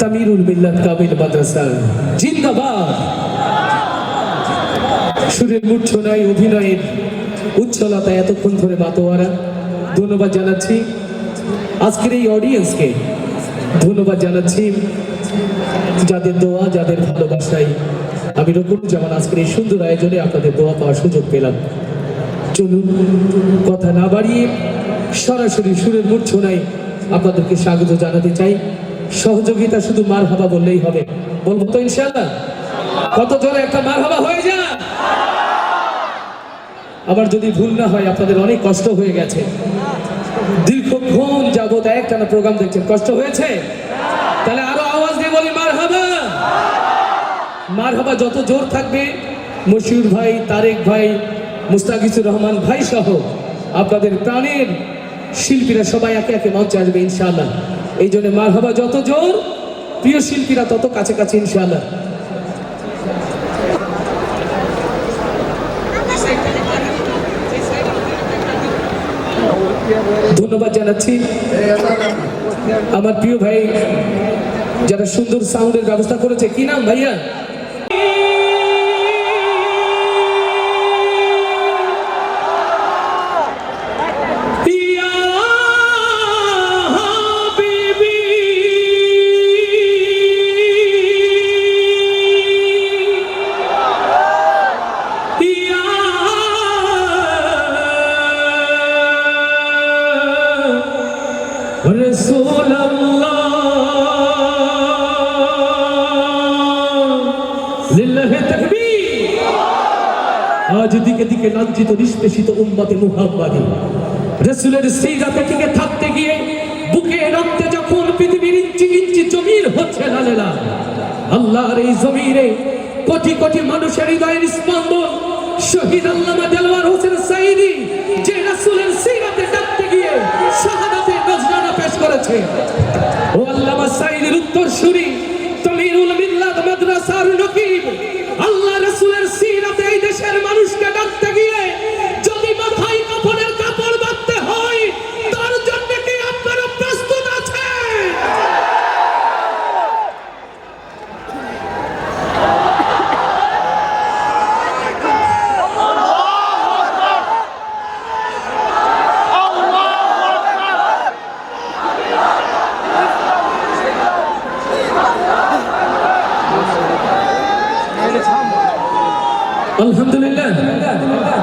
তামিরুল মিল্লাত কামিল মাদ্রাসা। জিন্দাবাদ! সুরের মূর্ছনায় অভিনয়ের উচ্ছলতা এতক্ষণ ধরে মাতোয়ারা ধন্যবাদ জানাচ্ছি। আজকের এই অডিয়েন্সকে ধন্যবাদ জানাচ্ছি। যাদের দোয়া, যাদের ভালোবাসায় আমি রকুন যেমন আজকের এই সুন্দর আয়োজনে আপনাদের দোয়া পাওয়ার সুযোগ পেলাম। চলুন, কথা না বাড়িয়ে সরাসরি সুরের মূর্ছনায় আপনাদেরকে স্বাগত জানাতে চাই। সহযোগিতা শুধু মার হাবা বললেই হবে। বলব তো ইনশাল্লাহ কত একটা মার হাবা হয়ে যা আবার যদি ভুল না হয়, আপনাদের অনেক কষ্ট হয়ে গেছে। একটানা প্রোগ্রাম দেখছেন। কষ্ট হয়েছে? তাহলে আরও আওয়াজ দিয়ে বলি মার হাবা মার হাবা যত জোর থাকবে, মশিউর ভাই, তারেক ভাই মুস্তাকিজুর রহমান ভাই সহ আপনাদের প্রাণের শিল্পীরা সবাই একে একে মঞ্চে আসবে ইনশাআল্লাহ। এই জন্য মার হাবা যত জোর। প্রিয় শিল্পীরা তত কাছে কাছে ইনশাল্লাহ ধন্যবাদ জানাচ্ছি। আমার প্রিয় ভাই যারা সুন্দর সাউন্ডের ব্যবস্থা করেছে, কি নাম ভাইয়া? নিষ্পেষিত উম্মতে মুহাম্মাদি। রসুলের সিরাতে টিকে থাকতে গিয়ে বুকে রক্তে যখন পৃথিবীর ইঞ্চি ইঞ্চি জমির হচ্ছে লালেলা আল্লাহর এই জমিরে কোটি কোটি মানুষের হৃদয়ের স্পন্দন শহীদ আল্লামা দেলওয়ার হোসেন সাইদি যে রাসূলের সিরাতে ডাকতে গিয়ে শাহাদাতে নজরানা পেশ করেছে। ও আল্লামা সাইদির উত্তর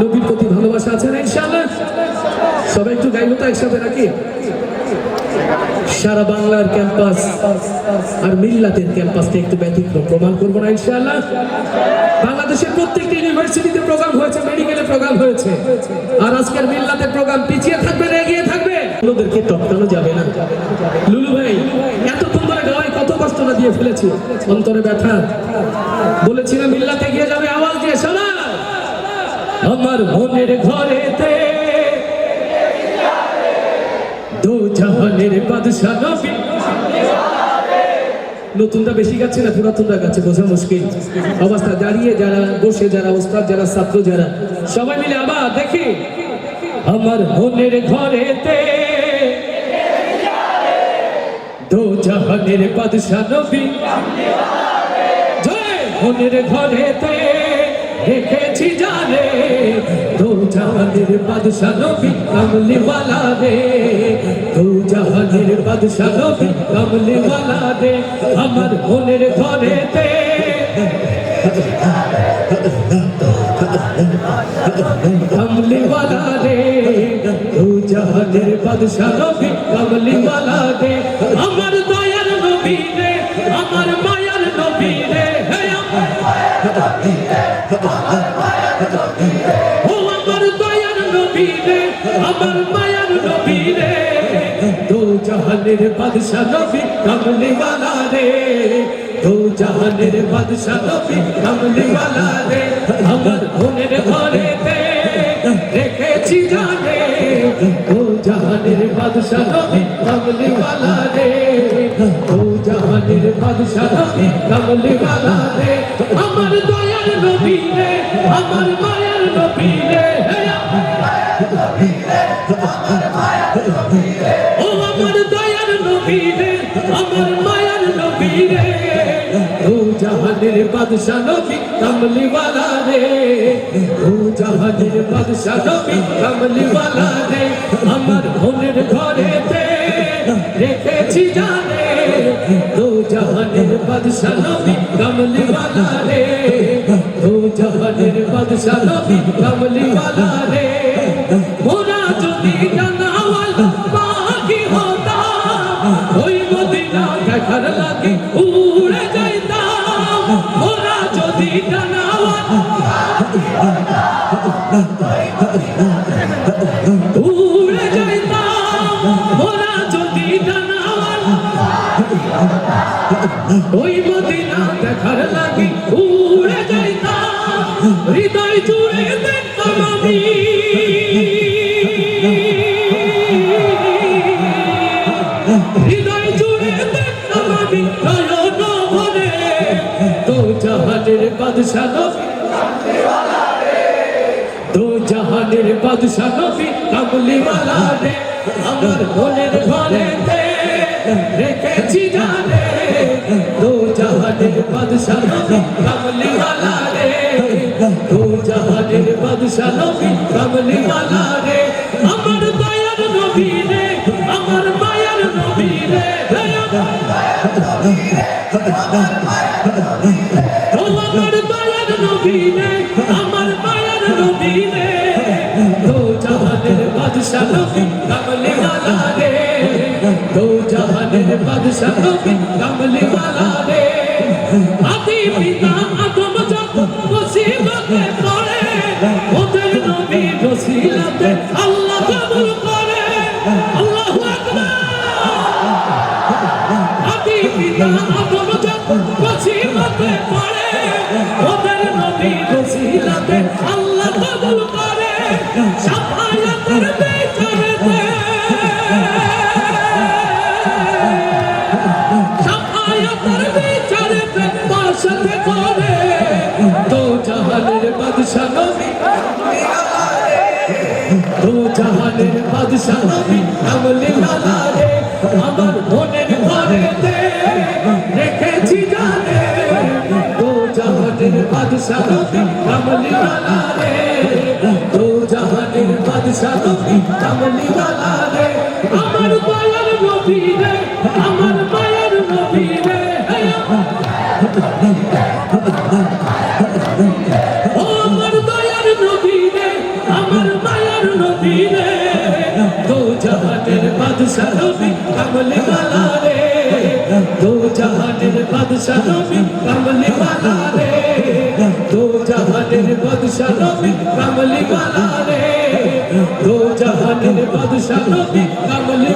নবীর প্রতি ভালোবাসা সবাই একটু তো একসাথে নাকি? সারা বাংলার ক্যাম্পাস আর মিল্লাতের ক্যাম্পাসটা একটু ব্যতিক্রম প্রমাণ করব না ইনশাআল্লাহ? বাংলাদেশের প্রত্যেকটি ইউনিভার্সিটিতে প্রোগ্রাম হয়েছে, মেডিকেলে প্রোগ্রাম হয়েছে। আর আজকের মিল্লাতের প্রোগ্রাম পিছিয়ে থাকবে না, এগিয়ে থাকবে? ওদেরকে টপকানো যাবে না। লুলু ভাই, এত তোমরা গাওয়ায় কত কষ্ট না দিয়ে ফেলেছি। অন্তরে ব্যথা। বলেছিলাম মিল্লাতে গিয়ে যাবে আওয়াজ দিয়ে শোনা আমার মনের ঘরেতে। দু জাহানের বাদশা নবী। নতুনটা বেশি গাচ্ছে না, পুরাতনটা গাচ্ছে, বোঝা মুশকিল। অবস্থা দাঁড়িয়ে যারা, বসে যারা, ওস্তাদ যারা, ছাত্র যারা, সবাই মিলে আবার দেখি। আমার মনের ঘরেতে। দু জাহানের বাদশা নবী। মনের ঘরেতে। রেখেছি জানে দু জাহানের বাদশা নবী কামলিওয়ালা রে। দু জাহানের বাদশা নবী কামলিওয়ালা রে, আমার মনের ঘরেতে কামলিওয়ালা রে দু জাহানের বাদশা নবী কামলিওয়ালা রে। আমার দয়ার নবী রে, আমার মায়ার আমার দয়ার নবী রে আমার মায়ার নবী রে দো জাহানের বাদশা নবী কামলি ওয়ালা রে, দো জাহানের বাদশা নবী কামলি ওয়ালা রে আমার বোনের ঘরে রেখেছি জানে তো জাহানের বাদশা নবী কামলি ওয়ালা রে। আমাদের বাদশাহে কমলে বালা রে। আমার দয়ার নবী রে, আমার মায়ার নবী রে। ও আমার দয়ার নবী রে, আমার মায়ার নবী রে। দু জাহানের বাদশাহ নবী কমলে বালা রে। দু জানে। दो जहाने बादशाह कमली वाला रे दो जहाने बादशाह कमली वाला रे मोरा जो दीदाना वाला बाकी होता कोई वो दिना घर लगे उड़ जाता मोरा जो दीदाना वाला बाकी होता कोई वो दिना ওই মদিনা দেখার লাগি উড়ে যাইতাম হৃদয় জুড়ে দেখতাম আমি। হৃদয় জুড়ে দেখতাম আমি তো জাহানের বাদশা নবী। দো জাহানের বাদশা নবী কামলি রে, আমার মনের ঘরেতে। রেখেছি জানে দু জাহানের বাদশাহ কামলি ওয়ালা রে দু জাহানের বাদশাহ কামলি ওয়ালা রে আমার দয়ার নবী রে আমার দয়ার নবী রে দয়ার নবী রে নবী কামলি वाला রে। আদি পিতা আদম যখন মুসিবতে পড়ে, ওদের নবী রসিলাতে আল্লাহ কবুল করে। আল্লাহু আকবার। আদি পিতা আদম যখন মুসিবতে পড়ে, ওদের রাতে পরে দো জাহানের বাদশাহ নবী। দো জাহানের বাদশাহ নবী আমলি লালা রে, আমার মনের ঘরে দে রেখেছি জানে দো জাহানের বাদশাহ নবী আমলি লালা রে দো জাহানের বাদশাহ নবী আমলি লালা রে। আমার পায়ার নবী রে আমার নবী কামলি वाला রে। দো জাহানের বাদশা নবী কামলি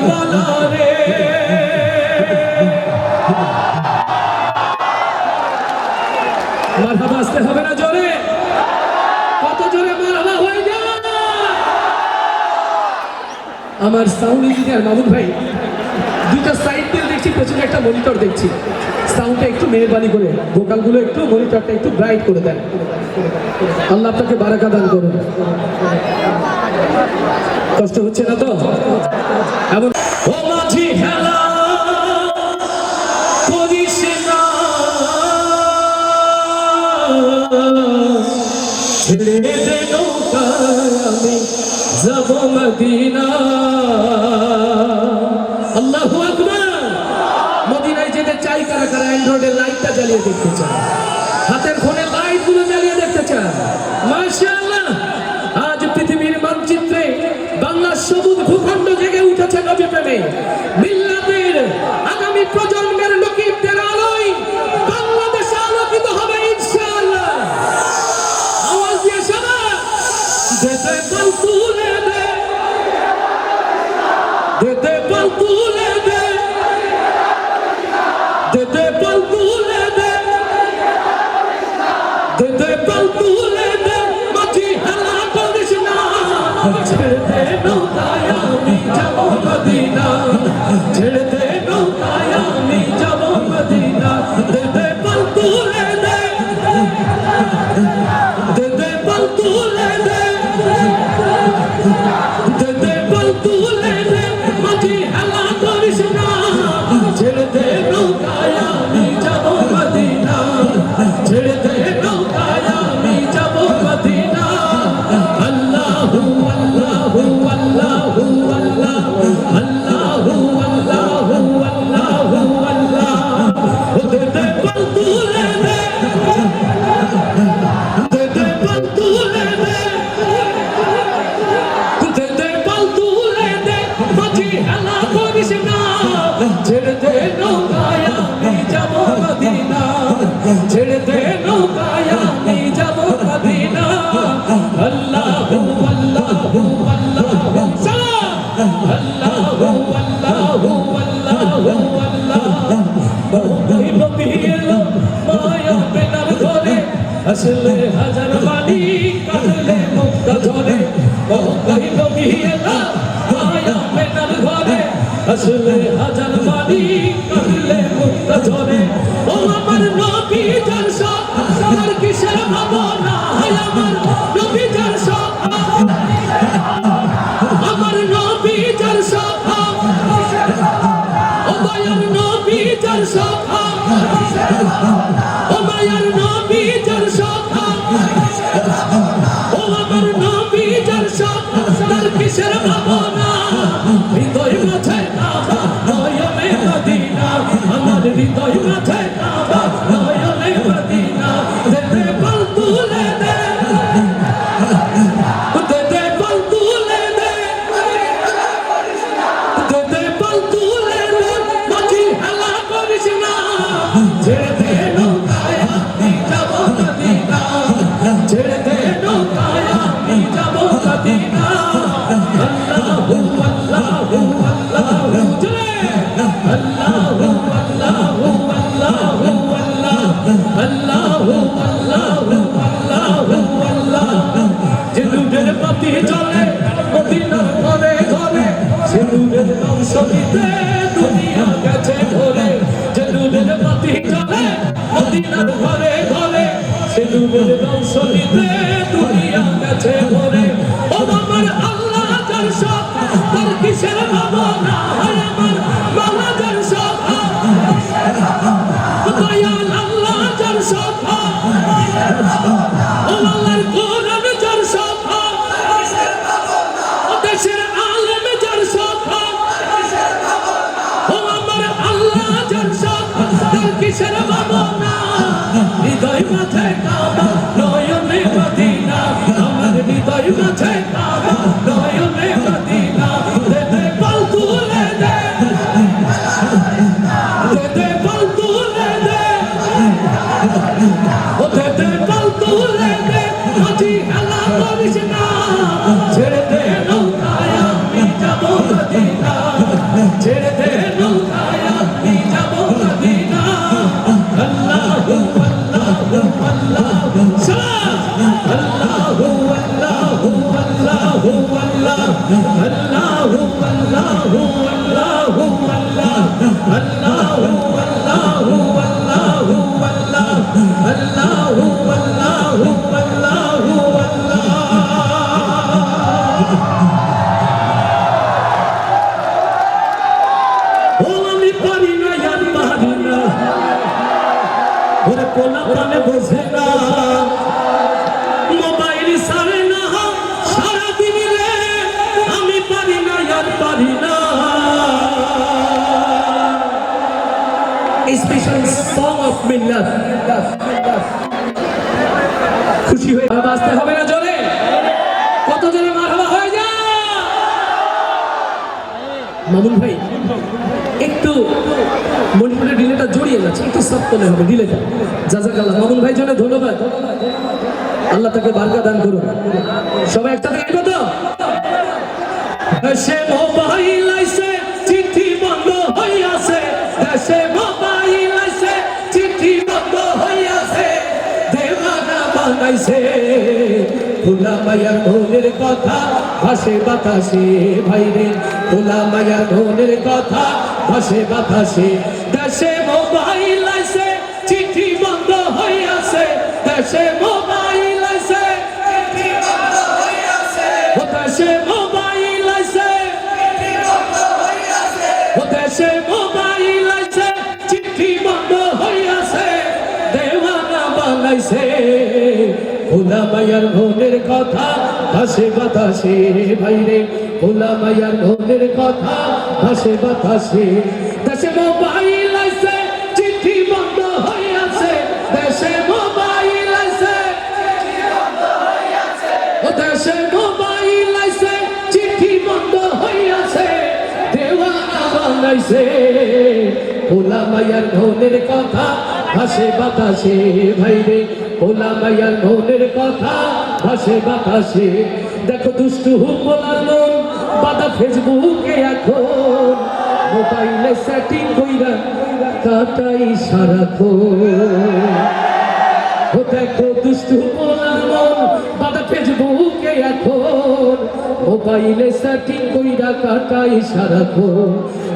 আমার সাউন্ড ইঞ্জিনিয়ার মামুন ভাই, দুইটা সাইড দিয়ে দেখছি, পেছনে একটা মনিটর দেখছি। সাউন্ডটা একটু মেহরবানি করে ভোকালগুলো একটু মনিটরটা একটু ব্রাইট করে দেন। আল্লাহ আপনাকে বারাকা দান করুন। কষ্ট হচ্ছে না তো? এমন ও মাঝি হেলা ছেড়ে দে নৌকায় আমি যাব মদিনা অ্যান্ড্রয়েডের লাইটটা জ্বালিয়ে দেখতে চান। হাতের ফোনে লাইটগুলো জ্বালিয়ে দেখতে চান। মাশাআল্লাহ! আজ পৃথিবীর মানচিত্রে বাংলার সবুজ ভূখণ্ড জেগে উঠেছে নবী প্রেমে হাসলে হাজার বাণী কাটলে মুক্ত ধরে কহিল গিয়ে না ভেজাল अल्लाह যাচ্ছে একটু সাফ করলে হবে, দিলে যা জাজাকাল্লাহ। মদন ভাই জন্য ধন্যবাদ। আল্লাহ তাকে বার্গা দান করুন সবাই একসাথে গাইব তো? দেশে মোবাইল কথা ভাসে বাতাসে, ভাইরে। হতাশে মোবাইল আছে। হতাশে মোবাইল আছে। হতাশে মোবাইল আছে। চিঠি বন্ধ হইয়াছে দেওয়ানা বানাইছে। ভোলা মায়ার ভোনের কথা হাসে বাতাসে, ভাইরে। ভোলা মায়ার ভোনের কথা হাসে বাতাসে। ওলা মায়ার ধনের কথা, হাসে বাতাসে, ভাই রে। ভোলা মায়ার ধনের কথা, হাসে বাতাসে। দেখো দুষ্টু হুকলার মন বাদা ফেসবুকে এখন। মোবাইলে সেটিং কইরা কাটাই সারা সারাক্ষণ দেখো দুষ্টু বলার মন বাদা ফেসবুকে এখন। মোবাইলে সেটিং কইরা কাটাই সারাক্ষণ।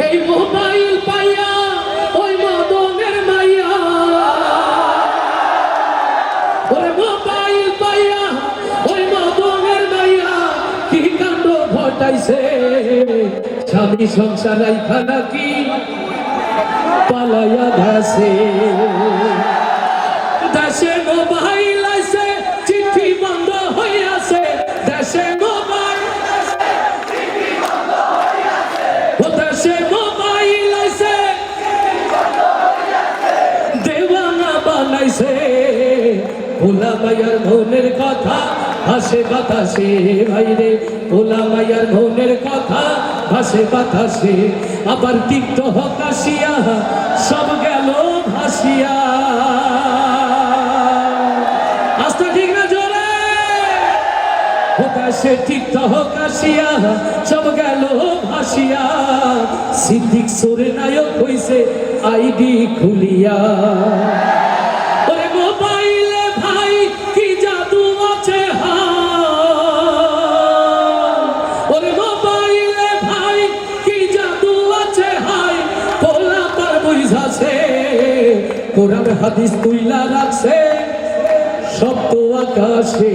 এই মো স্বামী সংসার খানা কি পালাইয়া গেছে। দেশে মোবাইল আছে, চিঠি বন্ধ দেশে মোবাইল ও দেশে মোবাইল আছে মনের কথা ভাসে বাতাসে। ভাইরে ভোলা মায়ার মনের কথা ভাসে বাতাসে, আবার তিক্ত হকাশিয়া সব গেল ভাসিয়া। হকাশে তিক্ত হকাশিয়া সব গেল ভাসিয়া। সিদ্দিক সোরে নায়ক হইছে আইডি খুলিয়া। কোরআন হাদিস তুইলা রাখছে শব্দ আকাশে।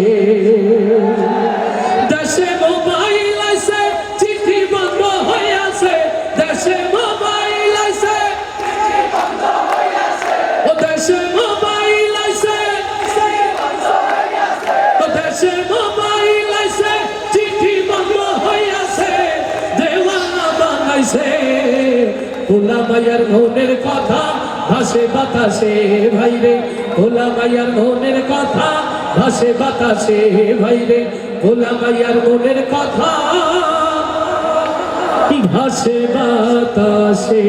দেশে মোবাইল আছে, চিঠি বন্ধ হয়ে আছে। দেশে মোবাইল আছে, ও দেশে মোবাইল আছে। ও দেশে মোবাইল আছে, চিঠি বন্ধ হয়ে আছে। দেওয়ানা বানাইছে ভোলা মায়ার মনের কথা ভাসে বাতাসে ভাইরে ভোলা মাইয়ার মনের কথা। ভাসে বাতাসে ভাইরে ভোলা মাইয়ার মনের কথা। ভাসে বাতাসে।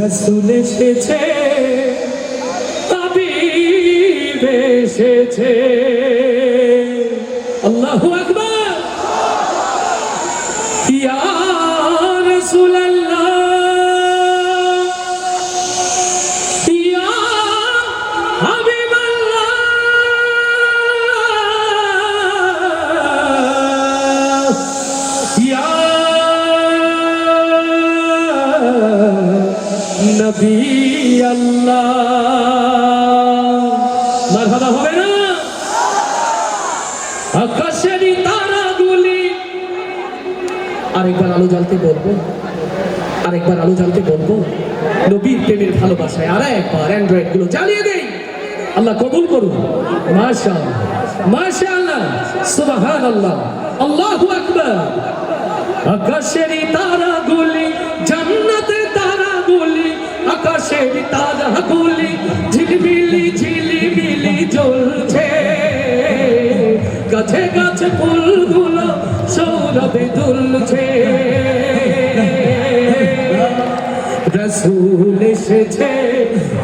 রসুল এসেছে তাবিব এসেছে। আল্লাহু আকবার। আরেকবার আলো জ্বালতে বলব। আরেকবার আলো জ্বালতে বলব। নবীর প্রেমের ভালোবাসায় আর একবার অ্যান্ড্রয়েডগুলো জ্বালিয়ে দেই। আল্লাহ কবুল করুন। মাশা মাশা সুবহান আল্লাহ আল্লাহু আকবার আকাশেরই তারাগুলি, জান্নাতের তারাগুলি আকাশেরই তারাগুলি, ঝিলমিলি, ঝিলিমিলি জ্বলছে। গাছে গাছে ফুলগুলো সৌরভে দুলছে। রসুল এসেছে,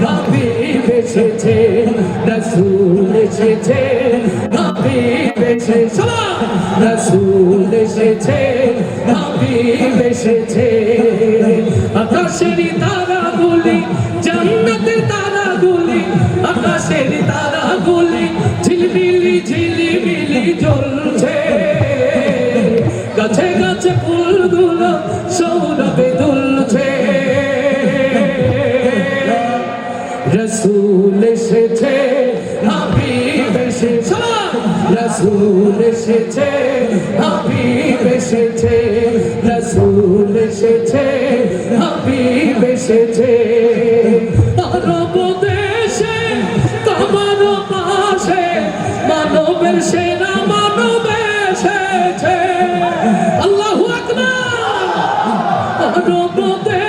হাবিব এসেছে, রসুল এসেছে, হাবিব এসেছে। রসুল এসেছে, হাবিব এসেছে। আকাশেরই তারাগুলি সেনা মানব এসেছে। আল্লাহ আকবার। অনুগ্রহ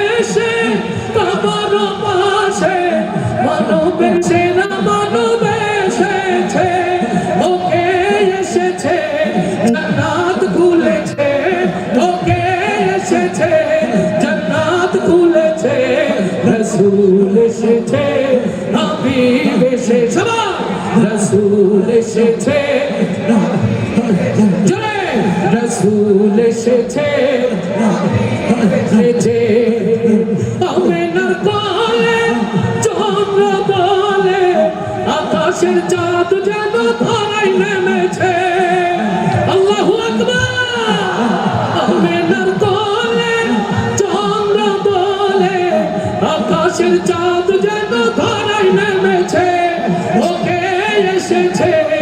এসেছে এসেছে আমেনার কোলে চন্দ্র বলে আকাশের চাঁদ যেন ধরাই নেমেছে আল্লাহু আকবার আমেনার কোলে চন্দ্র বলে আকাশের চাঁদ যেন ধরাই নেমেছে। ওকে এসেছে।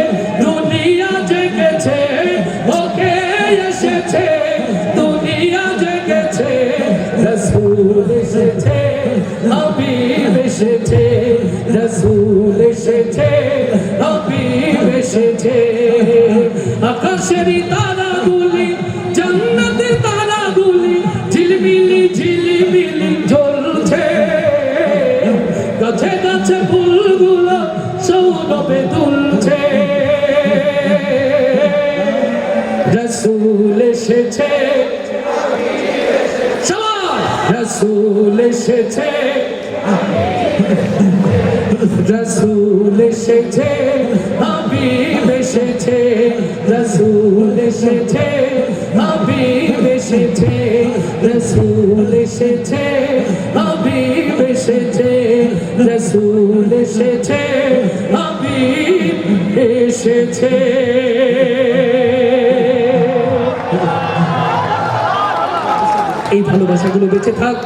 এসেছে। রসুল এসেছে, হাবিব এসেছে, রসুল এসেছে, হাবিব এসেছে, রসুল এসেছে, হাবিব এসেছে, রসুল এসেছে, হাবিব এসেছে। এই ভালোবাসাগুলো বেঁচে থাক।